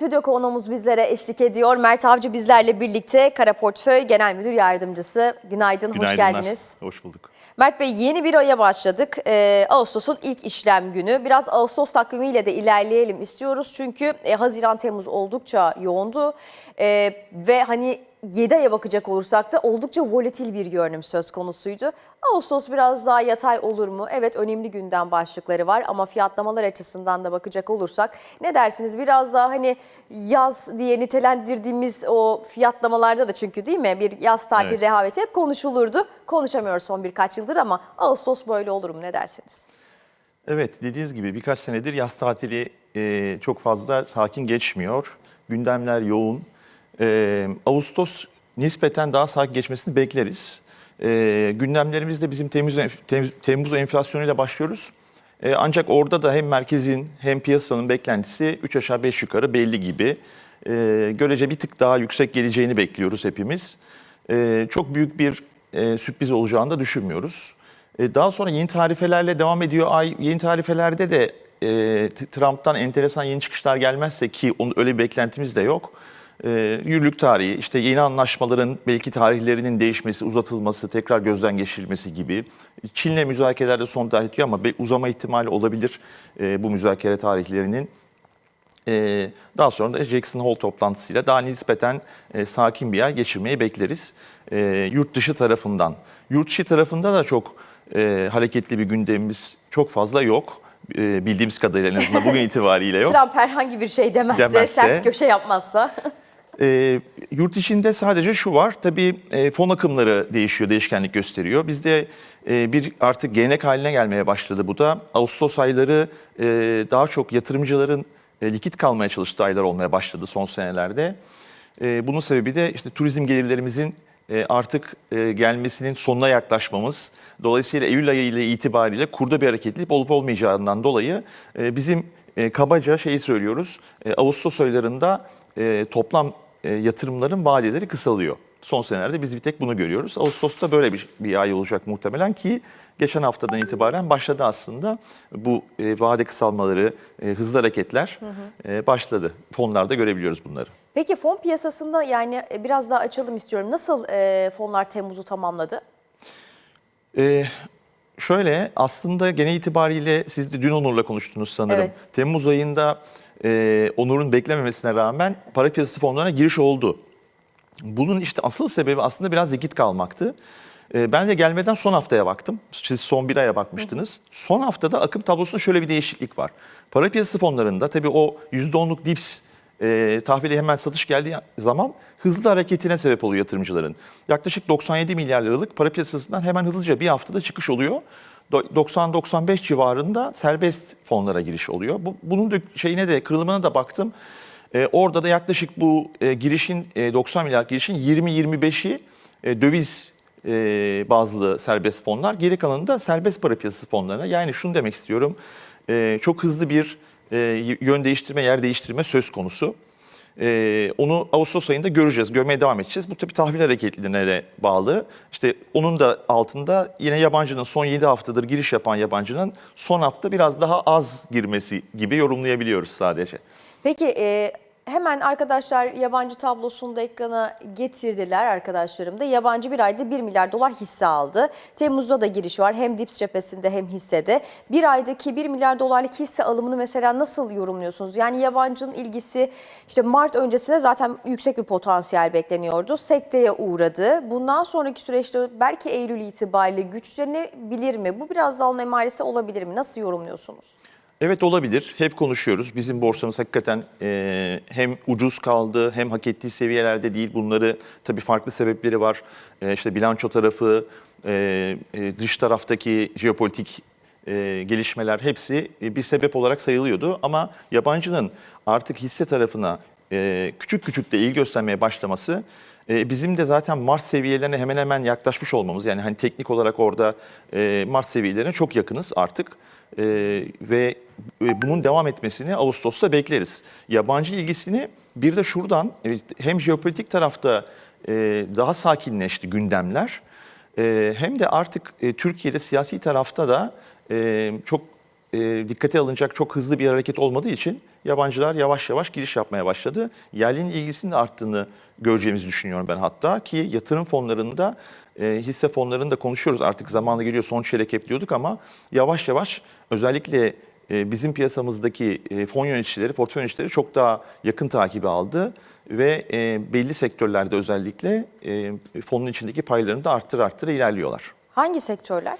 Stüdyo konuğumuz bizlere eşlik ediyor. Mert Avcı bizlerle birlikte Kara Portföy Genel Müdür Yardımcısı. Günaydın, hoş geldiniz. Hoş bulduk. Mert Bey yeni bir aya başladık. Ee, Ağustos'un ilk işlem günü. Biraz Ağustos takvimiyle de ilerleyelim istiyoruz. Çünkü e, Haziran-Temmuz oldukça yoğundu. Ee, ve hani 7 aya bakacak olursak da oldukça volatil bir görünüm söz konusuydu. Ağustos biraz daha yatay olur mu? Evet önemli gündem başlıkları var ama fiyatlamalar açısından da bakacak olursak ne dersiniz? Biraz daha hani yaz diye nitelendirdiğimiz o fiyatlamalarda da çünkü değil mi? Bir yaz tatil Evet. rehaveti hep konuşulurdu. Konuşamıyoruz son birkaç yıldır ama Ağustos böyle olur mu ne dersiniz? Evet dediğiniz gibi birkaç senedir yaz tatili e, çok fazla sakin geçmiyor. Gündemler yoğun. E, Ağustos nispeten daha sakin geçmesini bekleriz. E, gündemlerimiz de bizim Temmuz, Temmuz, enflasyonuyla başlıyoruz. E, ancak orada da hem merkezin hem piyasanın beklentisi 3 aşağı 5 yukarı belli gibi. E, görece bir tık daha yüksek geleceğini bekliyoruz hepimiz. E, çok büyük bir e, sürpriz olacağını da düşünmüyoruz. E, Daha sonra yeni tarifelerle devam ediyor ay. Yeni tarifelerde de e, Trump'tan enteresan yeni çıkışlar gelmezse ki onun öyle bir beklentimiz de yok. E, yürürlük tarihi, işte yeni anlaşmaların belki tarihlerinin değişmesi, uzatılması, tekrar gözden geçirilmesi gibi. Çin'le müzakerelerde son tarih diyor ama uzama ihtimali olabilir e, bu müzakere tarihlerinin. Ee, daha sonra da Jackson Hole toplantısıyla daha nispeten e, sakin bir ay geçirmeyi bekleriz. Ee, yurt dışı tarafından. Yurt dışı tarafında da çok e, hareketli bir gündemimiz çok fazla yok. Ee, bildiğimiz kadarıyla en azından bugün itibariyle yok. Trump herhangi bir şey demezse, Demezse. ters köşe yapmazsa. Ee, yurt içinde sadece şu var, tabii e, fon akımları değişiyor, değişkenlik gösteriyor. Bizde e, bir artık gelenek haline gelmeye başladı bu da. Ağustos ayları e, daha çok yatırımcıların e, likit kalmaya çalıştığı aylar olmaya başladı son senelerde. E, bunun sebebi de işte turizm gelirlerimizin e, artık e, gelmesinin sonuna yaklaşmamız. Dolayısıyla Eylül ayı ile itibariyle kurda bir hareketlilik olup olmayacağından dolayı e, bizim e, kabaca şeyi söylüyoruz. E, Ağustos aylarında e, toplam e, yatırımların vadeleri kısalıyor. Son senelerde biz bir tek bunu görüyoruz. Ağustos'ta böyle bir, bir ay olacak muhtemelen ki geçen haftadan itibaren başladı aslında bu e, vade kısalmaları, e, hızlı hareketler e, başladı. Fonlarda görebiliyoruz bunları. Peki fon piyasasında yani e, biraz daha açalım istiyorum. Nasıl e, fonlar Temmuz'u tamamladı? Ee, şöyle aslında genel itibariyle siz de dün Onur'la konuştunuz sanırım. Evet. Temmuz ayında e, Onur'un beklememesine rağmen para piyasası fonlarına giriş oldu. Bunun işte asıl sebebi aslında biraz likit kalmaktı. Ee, ben de gelmeden son haftaya baktım. Siz son bir aya bakmıştınız. Son haftada akım tablosunda şöyle bir değişiklik var. Para piyasası fonlarında tabii o %10'luk dips e, tahvili hemen satış geldiği zaman hızlı hareketine sebep oluyor yatırımcıların. Yaklaşık 97 milyar liralık para piyasasından hemen hızlıca bir haftada çıkış oluyor. Do- 90-95 civarında serbest fonlara giriş oluyor. Bu, bunun da şeyine de kırılımına da baktım. E, orada da yaklaşık bu e, girişin e, 90 milyar girişin 20-25'i e, döviz e, bazlı serbest fonlar. Geri kalanı da serbest para piyasası fonlarına. Yani şunu demek istiyorum. e, çok hızlı bir e, yön değiştirme, yer değiştirme söz konusu. E, onu Ağustos ayında göreceğiz, görmeye devam edeceğiz. Bu tabii tahvil hareketliliğine de bağlı. İşte onun da altında yine yabancının son 7 haftadır giriş yapan yabancının son hafta biraz daha az girmesi gibi yorumlayabiliyoruz sadece. Peki e, hemen arkadaşlar yabancı tablosunu da ekrana getirdiler arkadaşlarım da. Yabancı bir ayda 1 milyar dolar hisse aldı. Temmuz'da da giriş var hem dips cephesinde hem hissede. Bir aydaki 1 milyar dolarlık hisse alımını mesela nasıl yorumluyorsunuz? Yani yabancının ilgisi işte Mart öncesinde zaten yüksek bir potansiyel bekleniyordu. Sekteye uğradı. Bundan sonraki süreçte belki Eylül itibariyle güçlenebilir mi? Bu biraz daha onun emaresi olabilir mi? Nasıl yorumluyorsunuz? Evet olabilir. Hep konuşuyoruz. Bizim borsamız hakikaten e, hem ucuz kaldı hem hak ettiği seviyelerde değil. Bunları tabii farklı sebepleri var. E, işte bilanço tarafı, e, e, dış taraftaki jeopolitik e, gelişmeler hepsi e, bir sebep olarak sayılıyordu. Ama yabancının artık hisse tarafına e, küçük küçük de ilgi göstermeye başlaması e, bizim de zaten Mart seviyelerine hemen hemen yaklaşmış olmamız. Yani hani teknik olarak orada Mart seviyelerine çok yakınız artık. Ee, ve bunun devam etmesini Ağustos'ta bekleriz. Yabancı ilgisini bir de şuradan hem jeopolitik tarafta e, daha sakinleşti gündemler e, hem de artık e, Türkiye'de siyasi tarafta da e, çok e, dikkate alınacak çok hızlı bir hareket olmadığı için yabancılar yavaş yavaş giriş yapmaya başladı. Yerlinin ilgisinin arttığını göreceğimizi düşünüyorum ben hatta ki yatırım fonlarında e, hisse fonlarında konuşuyoruz artık zamanı geliyor son çeyrek hep diyorduk ama yavaş yavaş özellikle e, bizim piyasamızdaki e, fon yöneticileri, portföy yöneticileri çok daha yakın takibi aldı ve e, belli sektörlerde özellikle e, fonun içindeki paylarını da arttır arttır ilerliyorlar. Hangi sektörler?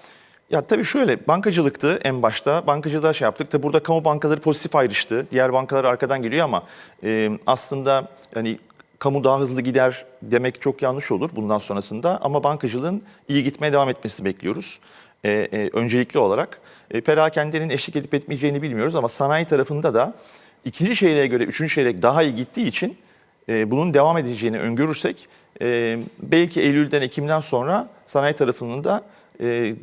Ya tabii şöyle bankacılıktı en başta. Bankacılığa şey yaptık. Tabii burada kamu bankaları pozitif ayrıştı. Diğer bankalar arkadan geliyor ama e, aslında hani kamu daha hızlı gider demek çok yanlış olur bundan sonrasında. Ama bankacılığın iyi gitmeye devam etmesini bekliyoruz. E, e, öncelikli olarak. E, perakendenin eşlik edip etmeyeceğini bilmiyoruz ama sanayi tarafında da ikinci çeyreğe göre üçüncü çeyrek daha iyi gittiği için e, bunun devam edeceğini öngörürsek e, belki Eylül'den Ekim'den sonra sanayi tarafının da e,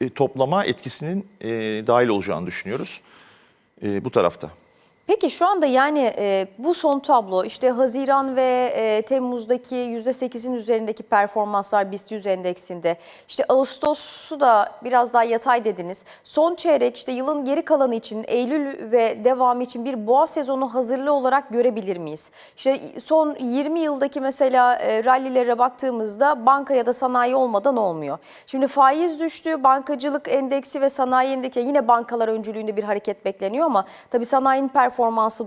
e, toplama etkisinin e, dahil olacağını düşünüyoruz e, bu tarafta. Peki şu anda yani e, bu son tablo işte Haziran ve e, Temmuz'daki %8'in üzerindeki performanslar BIST 100 endeksinde işte Ağustos'u da biraz daha yatay dediniz. Son çeyrek işte yılın geri kalanı için Eylül ve devamı için bir boğa sezonu hazırlığı olarak görebilir miyiz? İşte son 20 yıldaki mesela e, rallilere baktığımızda banka ya da sanayi olmadan olmuyor. Şimdi faiz düştü, bankacılık endeksi ve sanayi endeksi yine bankalar öncülüğünde bir hareket bekleniyor ama tabii sanayinin performansı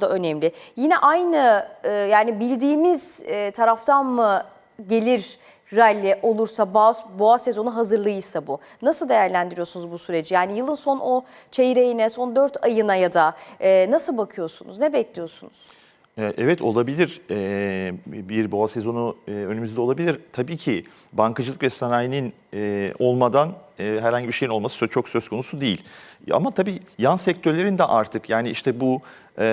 da önemli. Yine aynı e, yani bildiğimiz e, taraftan mı gelir rally olursa boğa, boğa sezonu hazırlığıysa bu. Nasıl değerlendiriyorsunuz bu süreci? Yani yılın son o çeyreğine, son 4 ayına ya da e, nasıl bakıyorsunuz? Ne bekliyorsunuz? Evet olabilir. Bir boğa sezonu önümüzde olabilir. Tabii ki bankacılık ve sanayinin olmadan e, herhangi bir şeyin olması çok söz konusu değil. Ama tabii yan sektörlerin de artık yani işte bu e,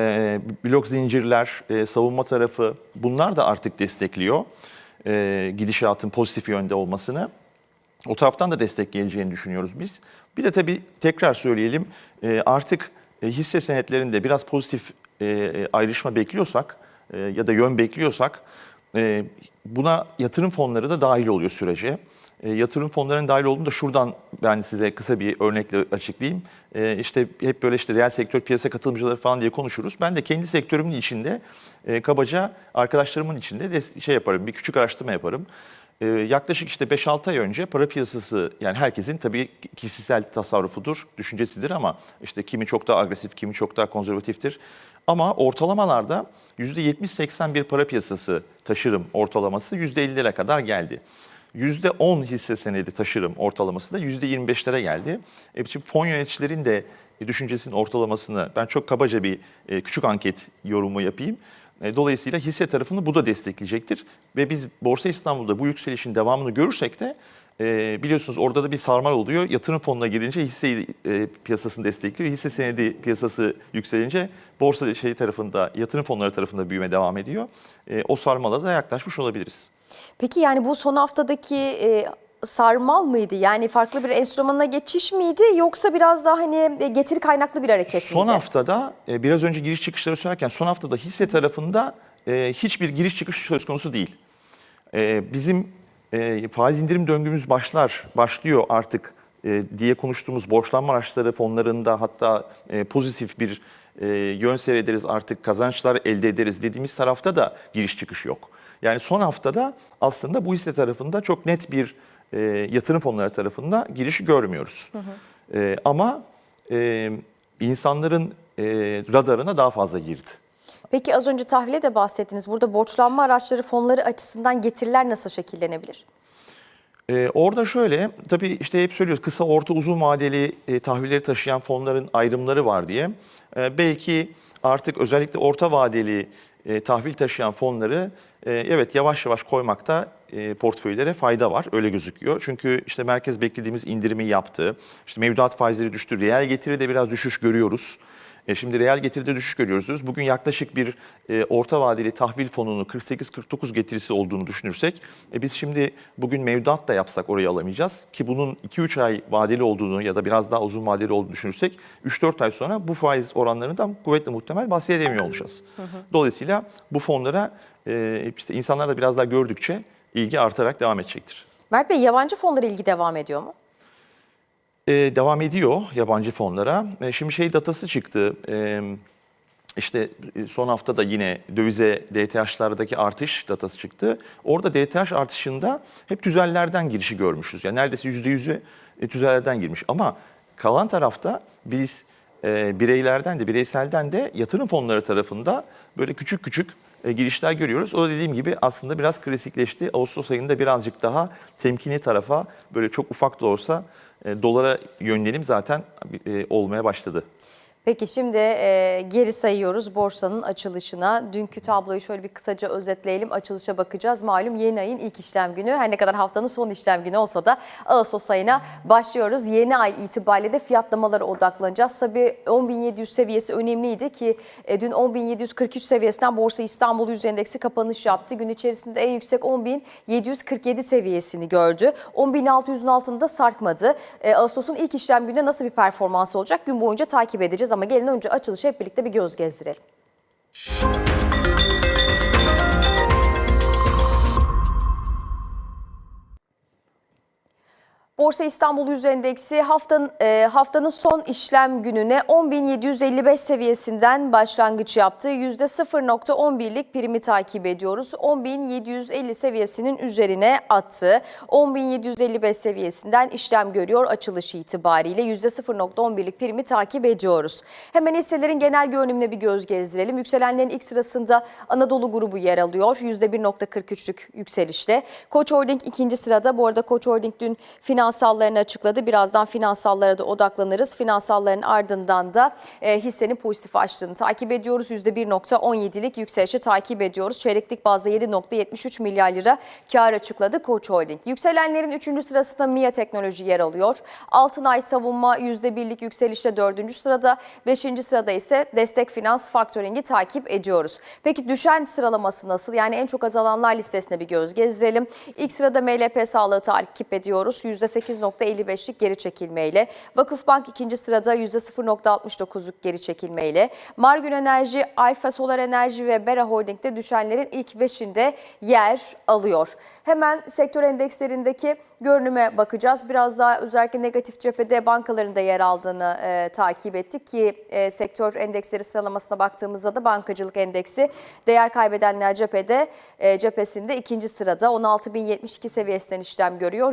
blok zincirler, e, savunma tarafı bunlar da artık destekliyor e, gidişatın pozitif yönde olmasını. O taraftan da destek geleceğini düşünüyoruz biz. Bir de tabii tekrar söyleyelim e, artık e, hisse senetlerinde biraz pozitif e, ayrışma bekliyorsak e, ya da yön bekliyorsak e, buna yatırım fonları da dahil oluyor sürece. E, yatırım fonlarının dahil olduğunu da şuradan ben size kısa bir örnekle açıklayayım. E, işte hep böyle işte reel sektör piyasa katılımcıları falan diye konuşuruz. Ben de kendi sektörümün içinde e, kabaca arkadaşlarımın içinde de şey yaparım, bir küçük araştırma yaparım. Ee, yaklaşık işte 5-6 ay önce para piyasası yani herkesin tabii kişisel tasarrufudur, düşüncesidir ama işte kimi çok daha agresif, kimi çok daha konservatiftir. Ama ortalamalarda %70-80 bir para piyasası taşırım ortalaması %50'lere kadar geldi. %10 hisse senedi taşırım ortalaması da %25'lere geldi. E, şimdi fon yöneticilerin de düşüncesinin ortalamasını ben çok kabaca bir e, küçük anket yorumu yapayım. E, Dolayısıyla hisse tarafını bu da destekleyecektir. Ve biz Borsa İstanbul'da bu yükselişin devamını görürsek de e, biliyorsunuz orada da bir sarmal oluyor. Yatırım fonuna girince hisse e, piyasasını destekliyor. Hisse senedi piyasası yükselince borsa şey tarafında, yatırım fonları tarafında büyüme devam ediyor. E, o sarmala da yaklaşmış olabiliriz. Peki yani bu son haftadaki e, sarmal mıydı? Yani farklı bir enstrümana geçiş miydi yoksa biraz daha hani e, getiri kaynaklı bir hareket Son miydi? haftada e, biraz önce giriş çıkışları söylerken son haftada hisse tarafında e, hiçbir giriş çıkış söz konusu değil. E, Bizim e, faiz indirim döngümüz başlar, başlıyor artık e, diye konuştuğumuz borçlanma araçları fonlarında hatta e, pozitif bir e, yön seyrederiz artık kazançlar elde ederiz dediğimiz tarafta da giriş çıkış yok. Yani son haftada aslında bu hisse tarafında çok net bir e, yatırım fonları tarafında girişi görmüyoruz. E, ama e, insanların e, radarına daha fazla girdi. Peki az önce tahvile de bahsettiniz. Burada borçlanma araçları fonları açısından getiriler nasıl şekillenebilir? Ee, orada şöyle, tabii işte hep söylüyoruz kısa, orta, uzun vadeli e, tahvilleri taşıyan fonların ayrımları var diye. Ee, belki artık özellikle orta vadeli e, tahvil taşıyan fonları e, evet yavaş yavaş koymakta e, portföylere fayda var. Öyle gözüküyor. Çünkü işte merkez beklediğimiz indirimi yaptı. İşte mevduat faizleri düştü. Reel getiride biraz düşüş görüyoruz. E, şimdi reel getiride düşüş görüyoruz. Bugün yaklaşık bir e, orta vadeli tahvil fonunun 48-49 getirisi olduğunu düşünürsek e, biz şimdi bugün mevduat da yapsak orayı alamayacağız. Ki bunun 2-3 ay vadeli olduğunu ya da biraz daha uzun vadeli olduğunu düşünürsek 3-4 ay sonra bu faiz oranlarını da kuvvetle muhtemel bahsedemiyor olacağız. Dolayısıyla bu fonlara e, işte insanlar da biraz daha gördükçe ilgi artarak devam edecektir. Mert Bey yabancı fonlara ilgi devam ediyor mu? E, devam ediyor yabancı fonlara. E, şimdi şey datası çıktı. E, işte son hafta da yine dövize DTH'lardaki artış datası çıktı. Orada DTH artışında hep tüzellerden girişi görmüşüz. Yani neredeyse %100'ü e, tüzellerden girmiş. Ama kalan tarafta biz e, bireylerden de bireyselden de yatırım fonları tarafında böyle küçük küçük e, girişler görüyoruz. O da dediğim gibi aslında biraz klasikleşti. Ağustos ayında birazcık daha temkinli tarafa böyle çok ufak da olsa e, dolara yönelim zaten e, olmaya başladı. Peki şimdi e, geri sayıyoruz borsanın açılışına. Dünkü tabloyu şöyle bir kısaca özetleyelim. Açılışa bakacağız. Malum yeni ayın ilk işlem günü. Her ne kadar haftanın son işlem günü olsa da Ağustos ayına başlıyoruz. Yeni ay itibariyle de fiyatlamalara odaklanacağız. Tabii 10.700 seviyesi önemliydi ki e, dün 10.743 seviyesinden Borsa İstanbul Yüz Endeksi kapanış yaptı. Gün içerisinde en yüksek 10.747 seviyesini gördü. 10.600'ün altında sarkmadı. E, Ağustos'un ilk işlem gününe nasıl bir performans olacak gün boyunca takip edeceğiz ama gelin önce açılışı hep birlikte bir göz gezdirelim. Borsa İstanbul Yüz Endeksi haftanın, e, haftanın son işlem gününe 10.755 seviyesinden başlangıç yaptı. %0.11'lik primi takip ediyoruz. 10.750 seviyesinin üzerine attı. 10.755 seviyesinden işlem görüyor açılış itibariyle. %0.11'lik primi takip ediyoruz. Hemen hisselerin genel görünümüne bir göz gezdirelim. Yükselenlerin ilk sırasında Anadolu grubu yer alıyor. %1.43'lük yükselişle. Koç Holding ikinci sırada. Bu arada Koç Holding dün finansallarını açıkladı. Birazdan finansallara da odaklanırız. Finansalların ardından da e, hissenin pozitif açtığını takip ediyoruz. %1.17'lik yükselişi takip ediyoruz. Çeyreklik bazda 7.73 milyar lira kar açıkladı Koç Holding. Yükselenlerin 3. sırasında MIA Teknoloji yer alıyor. Altınay Savunma %1'lik yükselişle 4. sırada. 5. sırada ise Destek Finans Faktöring'i takip ediyoruz. Peki düşen sıralaması nasıl? Yani en çok azalanlar listesine bir göz gezdirelim. İlk sırada MLP Sağlığı takip ediyoruz. %8.55'lik geri çekilmeyle. Vakıfbank ikinci sırada %0.69'luk geri çekilmeyle. Margün Enerji, Alfa Solar Enerji ve Bera Holding'de düşenlerin ilk beşinde yer alıyor. Hemen sektör endekslerindeki görünüme bakacağız. Biraz daha özellikle negatif cephede bankaların da yer aldığını e, takip ettik ki e, sektör endeksleri sıralamasına baktığımızda da bankacılık endeksi değer kaybedenler cephede e, cephesinde ikinci sırada 16.072 seviyesinden işlem görüyor.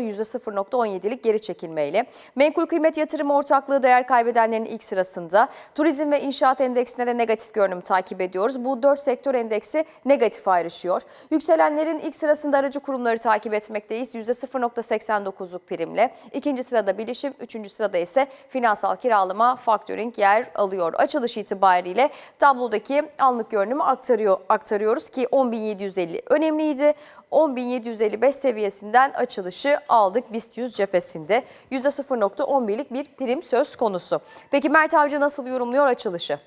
%0.17'lik geri çekilmeyle. Menkul kıymet yatırım ortaklığı değer kaybedenlerin ilk sırasında. Turizm ve inşaat endeksine de negatif görünüm takip ediyoruz. Bu dört sektör endeksi negatif ayrışıyor. Yükselenlerin ilk sırasında aracı kurumları takip etmekteyiz. %0.89'luk primle. İkinci sırada bilişim, üçüncü sırada ise finansal kiralama, faktöring yer alıyor. Açılış itibariyle tablodaki anlık görünümü aktarıyor, aktarıyoruz ki 10.750 önemliydi. 10.755 seviyesinden açılışı aldık BIST 100 cephesinde. %0.11'lik bir prim söz konusu. Peki Mert Avcı nasıl yorumluyor açılışı?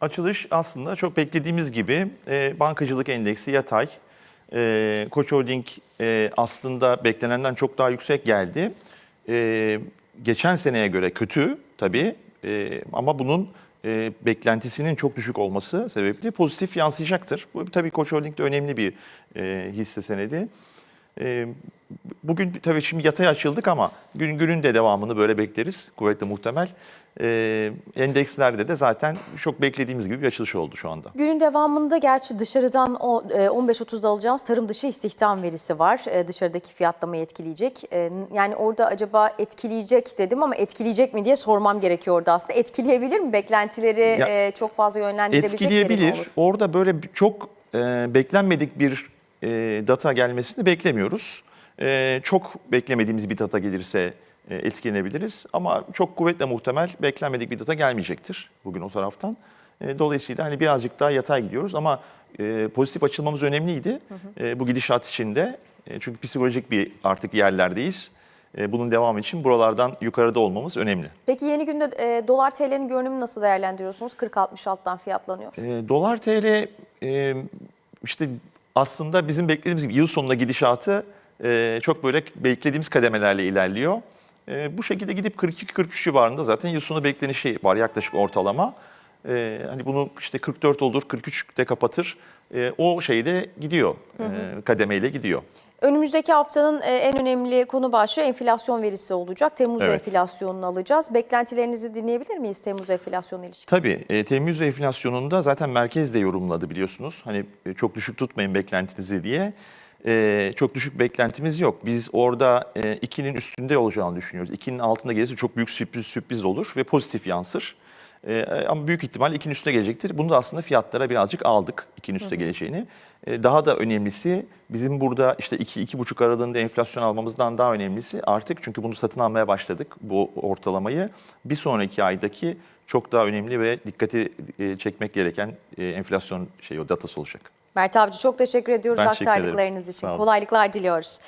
Açılış aslında çok beklediğimiz gibi e, bankacılık endeksi yatay. E, Koç Holding e, aslında beklenenden çok daha yüksek geldi. E, geçen seneye göre kötü tabii e, ama bunun e, beklentisinin çok düşük olması sebeple pozitif yansıyacaktır. Bu tabii Koç Holding'de önemli bir e, hisse senedi. E, bugün tabii şimdi yatay açıldık ama gün günün de devamını böyle bekleriz. Kuvvetle muhtemel. E, endekslerde de zaten çok beklediğimiz gibi bir açılış oldu şu anda. Günün devamında gerçi dışarıdan o e, 15.30'da alacağımız tarım dışı istihdam verisi var. E, Dışarıdaki fiyatlamayı etkileyecek. E, Yani orada acaba etkileyecek dedim ama etkileyecek mi diye sormam gerekiyor orada aslında. Etkileyebilir mi? Beklentileri Ya, e, çok fazla yönlendirebilecek mi Etkileyebilir. Orada böyle çok e, beklenmedik bir e, data gelmesini beklemiyoruz. E, çok beklemediğimiz bir data gelirse e, etkilenebiliriz. Ama çok kuvvetle muhtemel beklenmedik bir data gelmeyecektir bugün o taraftan. E, dolayısıyla hani birazcık daha yatay gidiyoruz ama e, pozitif açılmamız önemliydi e, bu gidişat içinde. E, çünkü psikolojik bir artık yerlerdeyiz. E, bunun devamı için buralardan yukarıda olmamız önemli. Peki yeni günde e, dolar TL'nin görünümünü nasıl değerlendiriyorsunuz? 40-60 alttan fiyatlanıyor. E, dolar TL e, işte aslında bizim beklediğimiz gibi yıl sonuna gidişatı e, çok böyle beklediğimiz kademelerle ilerliyor. E, bu şekilde gidip 42-43 civarında zaten yıl sonu beklenişi var yaklaşık ortalama. E, hani bunu işte 44 olur, 43'te kapatır. E, o şeyde gidiyor, e, kademeyle gidiyor. Önümüzdeki haftanın e, en önemli konu başlığı enflasyon verisi olacak. Temmuz Evet. enflasyonunu alacağız. Beklentilerinizi dinleyebilir miyiz Temmuz enflasyonu ilişkin? Tabii e, Temmuz enflasyonunda zaten merkez de yorumladı biliyorsunuz. Hani e, çok düşük tutmayın beklentinizi diye. E, çok düşük beklentimiz yok. Biz orada e, 2'nin üstünde olacağını düşünüyoruz. 2'nin altında gelirse çok büyük sürpriz sürpriz olur ve pozitif yansır. E, ama büyük ihtimal 2'nin üstüne gelecektir. Bunu da aslında fiyatlara birazcık aldık 2'nin üstüne geleceğini. E, daha da önemlisi bizim burada işte 2-2,5 aralığında enflasyon almamızdan daha önemlisi artık çünkü bunu satın almaya başladık bu ortalamayı. Bir sonraki aydaki çok daha önemli ve dikkati e, çekmek gereken e, enflasyon şeyi o datası olacak. Mert Avcı çok teşekkür ediyoruz Ben aktardıklarınız için. Kolaylıklar diliyoruz.